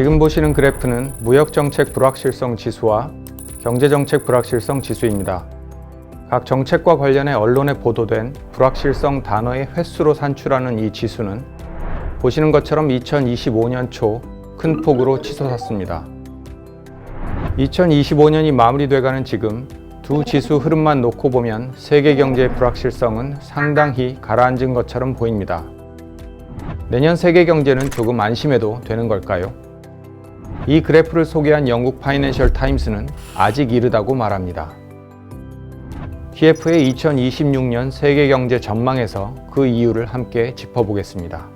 지금 보시는 그래프는 무역정책 불확실성 지수와 경제정책 불확실성 지수입니다. 각 정책과 관련해 언론에 보도된 불확실성 단어의 횟수로 산출하는 이 지수는 보시는 것처럼 2025년 초 큰 폭으로 치솟았습니다. 2025년이 마무리돼가는 지금 두 지수 흐름만 놓고 보면 세계 경제의 불확실성은 상당히 가라앉은 것처럼 보입니다. 내년 세계 경제는 조금 안심해도 되는 걸까요? 이 그래프를 소개한 영국 파이낸셜 타임스는 아직 이르다고 말합니다. TF의 2026년 세계 경제 전망에서 그 이유를 함께 짚어보겠습니다.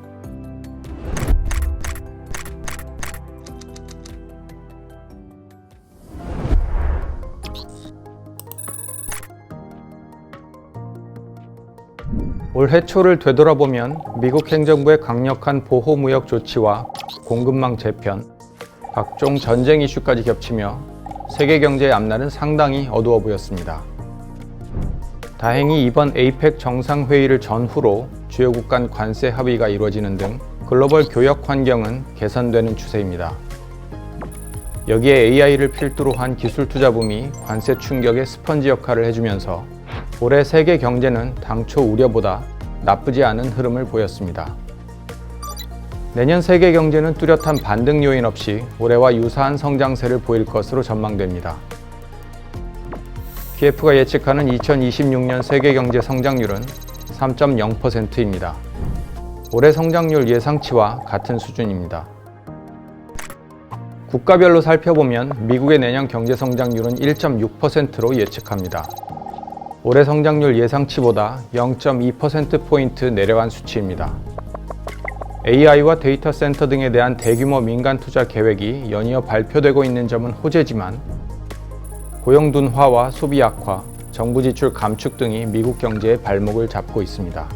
올해 초를 되돌아보면 미국 행정부의 강력한 보호무역 조치와 공급망 재편, 각종 전쟁 이슈까지 겹치며 세계 경제의 앞날은 상당히 어두워 보였습니다. 다행히 이번 APEC 정상회의를 전후로 주요국 간 관세 합의가 이루어지는 등 글로벌 교역 환경은 개선되는 추세입니다. 여기에 AI를 필두로 한 기술 투자 붐이 관세 충격의 스펀지 역할을 해주면서 올해 세계 경제는 당초 우려보다 나쁘지 않은 흐름을 보였습니다. 내년 세계 경제는 뚜렷한 반등 요인 없이 올해와 유사한 성장세를 보일 것으로 전망됩니다. PF가 예측하는 2026년 세계 경제 성장률은 3.0%입니다. 올해 성장률 예상치와 같은 수준입니다. 국가별로 살펴보면 미국의 내년 경제 성장률은 1.6%로 예측합니다. 올해 성장률 예상치보다 0.2%포인트 내려간 수치입니다. AI와 데이터 센터 등에 대한 대규모 민간 투자 계획이 연이어 발표되고 있는 점은 호재지만 고용 둔화와 소비 악화, 정부 지출 감축 등이 미국 경제의 발목을 잡고 있습니다.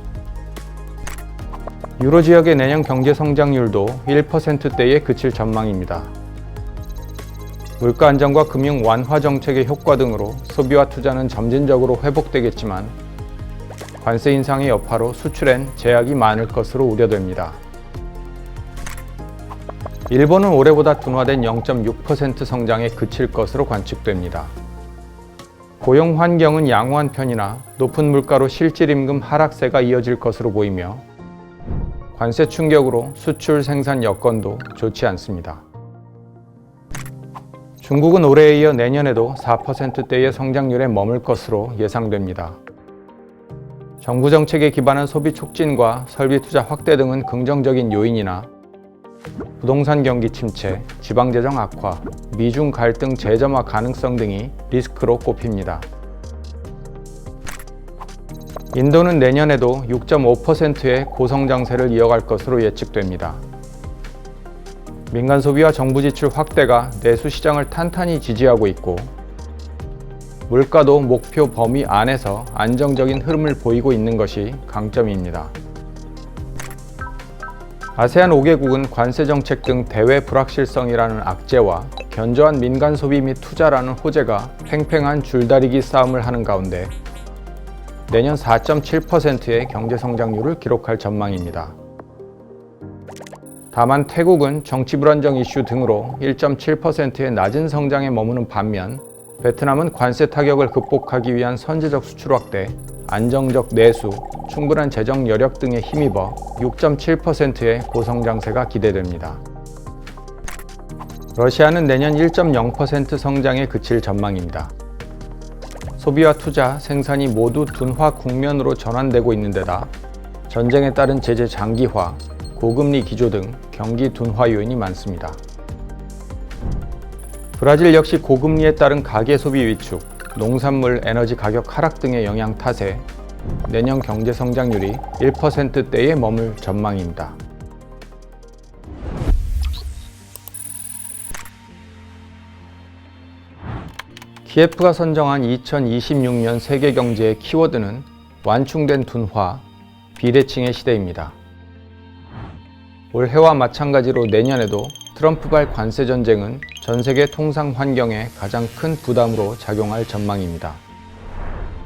유로 지역의 내년 경제 성장률도 1%대에 그칠 전망입니다. 물가 안정과 금융 완화 정책의 효과 등으로 소비와 투자는 점진적으로 회복되겠지만 관세 인상의 여파로 수출엔 제약이 많을 것으로 우려됩니다. 일본은 올해보다 둔화된 0.6% 성장에 그칠 것으로 관측됩니다. 고용 환경은 양호한 편이나 높은 물가로 실질 임금 하락세가 이어질 것으로 보이며 관세 충격으로 수출 생산 여건도 좋지 않습니다. 중국은 올해에 이어 내년에도 4%대의 성장률에 머물 것으로 예상됩니다. 정부 정책에 기반한 소비 촉진과 설비 투자 확대 등은 긍정적인 요인이나 부동산 경기 침체, 지방재정 악화, 미중 갈등 재점화 가능성 등이 리스크로 꼽힙니다. 인도는 내년에도 6.5%의 고성장세를 이어갈 것으로 예측됩니다. 민간 소비와 정부 지출 확대가 내수 시장을 탄탄히 지지하고 있고 물가도 목표 범위 안에서 안정적인 흐름을 보이고 있는 것이 강점입니다. 아세안 5개국은 관세 정책 등 대외 불확실성이라는 악재와 견조한 민간 소비 및 투자라는 호재가 팽팽한 줄다리기 싸움을 하는 가운데 내년 4.7%의 경제 성장률을 기록할 전망입니다. 다만 태국은 정치 불안정 이슈 등으로 1.7%의 낮은 성장에 머무는 반면 베트남은 관세 타격을 극복하기 위한 선제적 수출 확대, 안정적 내수, 충분한 재정 여력 등에 힘입어 6.7%의 고성장세가 기대됩니다. 러시아는 내년 1.0% 성장에 그칠 전망입니다. 소비와 투자, 생산이 모두 둔화 국면으로 전환되고 있는 데다 전쟁에 따른 제재 장기화, 고금리 기조 등 경기 둔화 요인이 많습니다. 브라질 역시 고금리에 따른 가계 소비 위축, 농산물, 에너지 가격 하락 등의 영향 탓에 내년 경제 성장률이 1%대에 머물 전망입니다. 키예프가 선정한 2026년 세계 경제의 키워드는 완충된 둔화, 비대칭의 시대입니다. 올해와 마찬가지로 내년에도 트럼프발 관세 전쟁은 전 세계 통상 환경에 가장 큰 부담으로 작용할 전망입니다.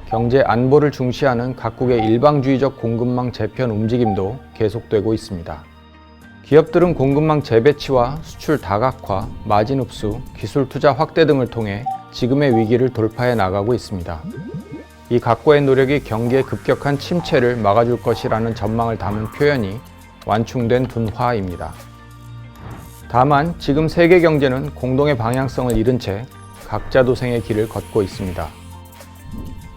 경제 안보를 중시하는 각국의 일방주의적 공급망 재편 움직임도 계속되고 있습니다. 기업들은 공급망 재배치와 수출 다각화, 마진 흡수, 기술 투자 확대 등을 통해 지금의 위기를 돌파해 나가고 있습니다. 이 각고의 노력이 경기의 급격한 침체를 막아줄 것이라는 전망을 담은 표현이 완충된 둔화입니다. 다만 지금 세계 경제는 공동의 방향성을 잃은 채 각자 도생의 길을 걷고 있습니다.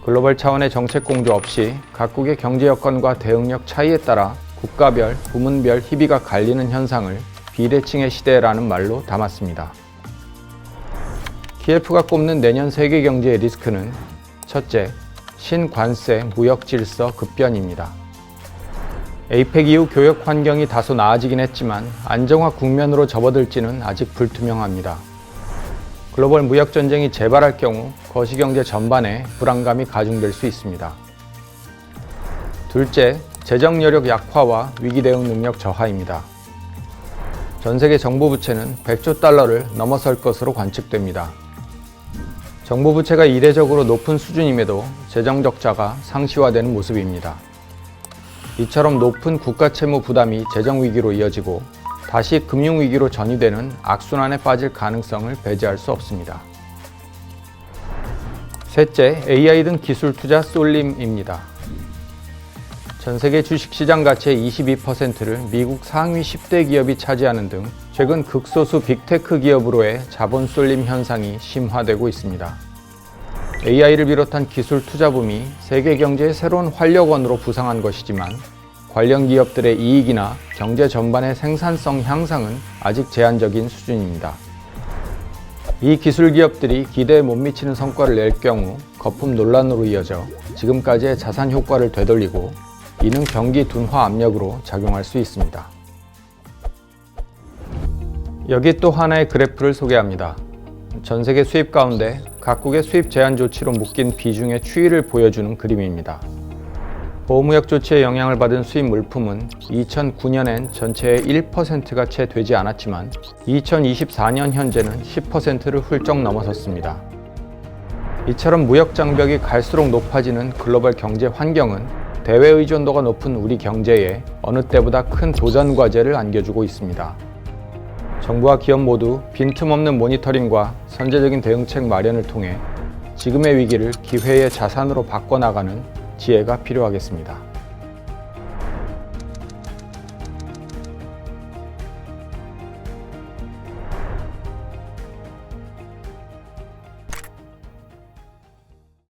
글로벌 차원의 정책 공조 없이 각국의 경제 여건과 대응력 차이에 따라 국가별, 부문별 희비가 갈리는 현상을 비대칭의 시대라는 말로 담았습니다. 키예프가 꼽는 내년 세계 경제의 리스크는 첫째, 신관세 무역 질서 급변입니다. 에이펙 이후 교역 환경이 다소 나아지긴 했지만 안정화 국면으로 접어들지는 아직 불투명합니다. 글로벌 무역 전쟁이 재발할 경우 거시경제 전반에 불안감이 가중될 수 있습니다. 둘째, 재정 여력 약화와 위기 대응 능력 저하입니다. 전 세계 정부 부채는 100조 달러를 넘어설 것으로 관측됩니다. 정부 부채가 이례적으로 높은 수준임에도 재정 적자가 상시화되는 모습입니다. 이처럼 높은 국가 채무 부담이 재정 위기로 이어지고 다시 금융 위기로 전이되는 악순환에 빠질 가능성을 배제할 수 없습니다. 셋째, AI 등 기술 투자 쏠림입니다. 전 세계 주식시장 가치의 22%를 미국 상위 10대 기업이 차지하는 등 최근 극소수 빅테크 기업으로의 자본 쏠림 현상이 심화되고 있습니다. AI를 비롯한 기술 투자 붐이 세계 경제의 새로운 활력원으로 부상한 것이지만 관련 기업들의 이익이나 경제 전반의 생산성 향상은 아직 제한적인 수준입니다. 이 기술 기업들이 기대에 못 미치는 성과를 낼 경우 거품 논란으로 이어져 지금까지의 자산 효과를 되돌리고 이는 경기 둔화 압력으로 작용할 수 있습니다. 여기 또 하나의 그래프를 소개합니다. 전 세계 수입 가운데 각국의 수입 제한 조치로 묶인 비중의 추이를 보여주는 그림입니다. 보호무역 조치의 영향을 받은 수입 물품은 2009년엔 전체의 1%가 채 되지 않았지만 2024년 현재는 10%를 훌쩍 넘어섰습니다. 이처럼 무역 장벽이 갈수록 높아지는 글로벌 경제 환경은 대외 의존도가 높은 우리 경제에 어느 때보다 큰 도전 과제를 안겨주고 있습니다. 정부와 기업 모두 빈틈없는 모니터링과 선제적인 대응책 마련을 통해 지금의 위기를 기회의 자산으로 바꿔나가는 지혜가 필요하겠습니다.